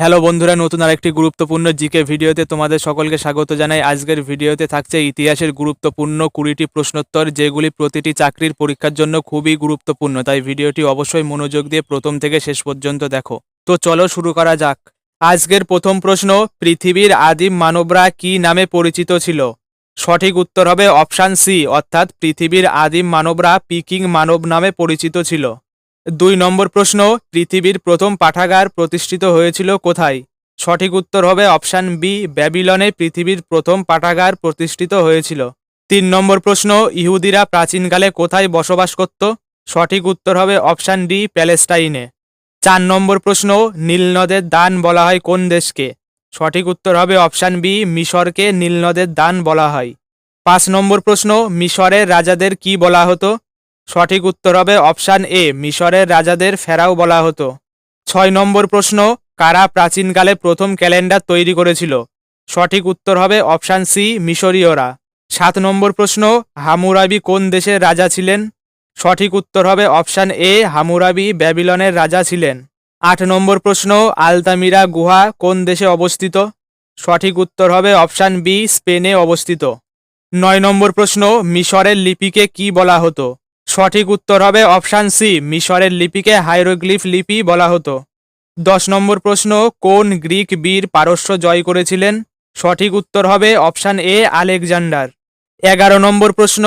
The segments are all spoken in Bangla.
হ্যালো বন্ধুরা, নতুন আরেকটি গুরুত্বপূর্ণ জিকে ভিডিওতে তোমাদের সকলকে স্বাগত জানাই। আজকের ভিডিওতে থাকছে ইতিহাসের গুরুত্বপূর্ণ কুড়িটি প্রশ্নোত্তর, যেগুলি প্রতিটি চাকরির পরীক্ষার জন্য খুবই গুরুত্বপূর্ণ। তাই ভিডিওটি অবশ্যই মনোযোগ দিয়ে প্রথম থেকে শেষ পর্যন্ত দেখো। তো চলো শুরু করা যাক। আজকের প্রথম প্রশ্ন, পৃথিবীর আদিম মানবরা কি নামে পরিচিত ছিল? সঠিক উত্তর হবে অপশান সি, অর্থাৎ পৃথিবীর আদিম মানবরা পিকিং মানব নামে পরিচিত ছিল। দুই নম্বর প্রশ্ন, পৃথিবীর প্রথম পাঠাগার প্রতিষ্ঠিত হয়েছিল কোথায়? সঠিক উত্তর হবে অপশান বি, ব্যাবিলনে পৃথিবীর প্রথম পাঠাগার প্রতিষ্ঠিত হয়েছিল। তিন নম্বর প্রশ্ন, ইহুদিরা প্রাচীনকালে কোথায় বসবাস করত? সঠিক উত্তর হবে অপশান ডি, প্যালেস্টাইনে। চার নম্বর প্রশ্ন, নীলনদের দান বলা হয় কোন দেশকে? সঠিক উত্তর হবে অপশান বি, মিশরকে নীলনদের দান বলা হয়। পাঁচ নম্বর প্রশ্ন, মিশরের রাজাদের কি বলা হতো? সঠিক উত্তর হবে অপশান এ, মিশরের রাজাদের ফেরাও বলা হতো। ছয় নম্বর প্রশ্ন, কারা প্রাচীনকালে প্রথম ক্যালেন্ডার তৈরি করেছিল? সঠিক উত্তর হবে অপশান সি, মিশরীয়রা। সাত নম্বর প্রশ্ন, হামুরাবি কোন দেশের রাজা ছিলেন? সঠিক উত্তর হবে অপশান এ, হামুরাবি ব্যাবিলনের রাজা ছিলেন। আট নম্বর প্রশ্ন, আলতামিরা গুহা কোন দেশে অবস্থিত? সঠিক উত্তর হবে অপশান বি, স্পেনে অবস্থিত। নয় নম্বর প্রশ্ন, মিশরের লিপিকে কি বলা হতো? সঠিক উত্তর হবে অপশান সি, মিশরের লিপিকে হাইরোগ্লিফ লিপি বলা হতো। দশ নম্বর প্রশ্ন, কোন গ্রিক বীর পারস্য জয় করেছিলেন? সঠিক উত্তর হবে অপশান এ, আলেকজান্ডার। এগারো নম্বর প্রশ্ন,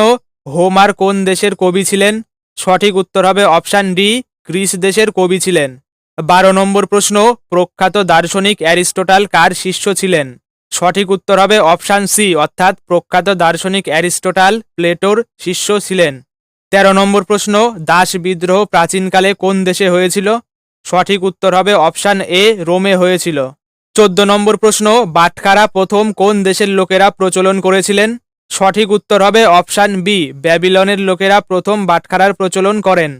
হোমার কোন দেশের কবি ছিলেন? সঠিক উত্তর হবে অপশান ডি, গ্রিস দেশের কবি ছিলেন। বারো নম্বর প্রশ্ন, প্রখ্যাত দার্শনিক অ্যারিস্টোটাল কার শিষ্য ছিলেন? সঠিক উত্তর হবে অপশান সি, অর্থাৎ প্রখ্যাত দার্শনিক অ্যারিস্টোটাল, প্লেটোর শিষ্য ছিলেন। তেরো নম্বর প্রশ্ন, দাস বিদ্রোহ প্রাচীনকালে কোন দেশে হয়েছিল? সঠিক উত্তর হবে অপশান এ, রোমে হয়েছিল। চোদ্দ নম্বর প্রশ্ন, বাটখারা প্রথম কোন দেশের লোকেরা প্রচলন করেছিলেন? সঠিক উত্তর হবে অপশান বি, ব্যাবিলনের লোকেরা প্রথম বাটখারার প্রচলন করেন।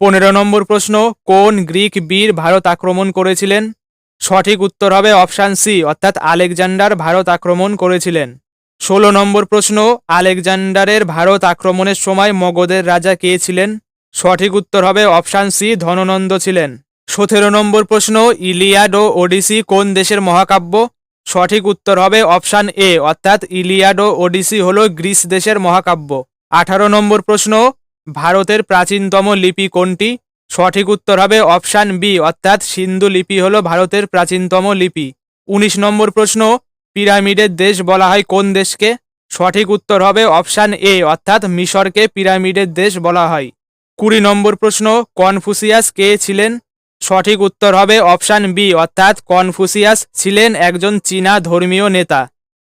পনেরো নম্বর প্রশ্ন, কোন গ্রিক বীর ভারত আক্রমণ করেছিলেন? সঠিক উত্তর হবে অপশান সি, অর্থাৎ আলেকজান্ডার ভারত আক্রমণ করেছিলেন। ষোলো নম্বর প্রশ্ন, আলেকজান্ডারের ভারত আক্রমণের সময় মগধের রাজা কে ছিলেন? সঠিক উত্তর হবে অপশান সি, ধননন্দ ছিলেন। সতেরো নম্বর প্রশ্ন, ইলিয়াড ও ওডিসি কোন দেশের মহাকাব্য? সঠিক উত্তর হবে অপশান এ, অর্থাৎ ইলিয়াড ও ওডিসি হল গ্রিস দেশের মহাকাব্য। আঠারো নম্বর প্রশ্ন, ভারতের প্রাচীনতম লিপি কোনটি? সঠিক উত্তর হবে অপশান বি, অর্থাৎ সিন্ধু লিপি হল ভারতের প্রাচীনতম লিপি। উনিশ নম্বর প্রশ্ন পিরামিডের দেশ বলা হয় কোন দেশকে? সঠিক উত্তর হবে অপশান এ, অর্থাৎ মিশরকে পিরামিডের দেশ বলা হয়। কুড়ি নম্বর প্রশ্ন, কনফুসিয়াস কে ছিলেন? সঠিক উত্তর হবে অপশান বি, অর্থাৎ কনফুসিয়াস ছিলেন একজন চীনা ধর্মীয় নেতা।